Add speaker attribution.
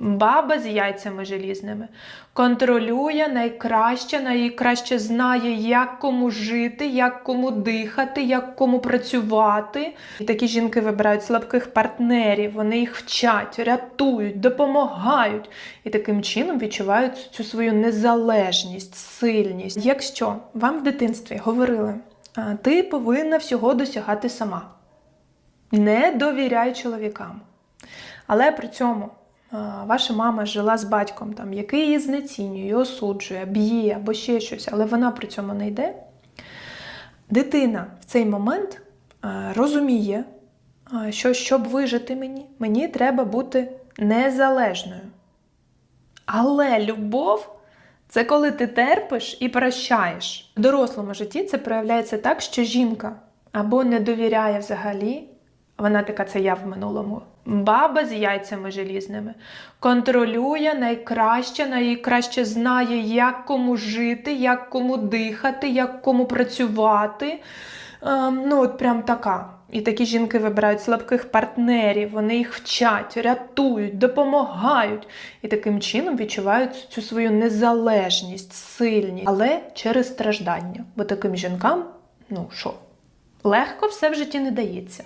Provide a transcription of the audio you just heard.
Speaker 1: Баба з яйцями желізними контролює найкраще, найкраще знає, як кому жити, як кому дихати, як кому працювати. І такі жінки вибирають слабких партнерів, вони їх вчать, рятують, допомагають і таким чином відчувають цю свою незалежність, сильність. Якщо вам в дитинстві говорили, ти повинна всього досягати сама, не довіряй чоловікам. Але при цьому ваша мама жила з батьком, там, який її знецінює, осуджує, б'є або ще щось, але вона при цьому не йде. Дитина в цей момент розуміє, що щоб вижити мені, мені треба бути незалежною. Але любов це коли ти терпиш і прощаєш. В дорослому житті це проявляється так, що жінка або не довіряє взагалі, вона така це я в минулому. Баба з яйцями желізними контролює найкраще, найкраще знає, як кому жити, як кому дихати, як кому працювати. Ем, ну, от прям така. І такі жінки вибирають слабких партнерів, вони їх вчать, рятують, допомагають. І таким чином відчувають цю свою незалежність, сильність, але через страждання. Бо таким жінкам, ну що, легко все в житті не дається.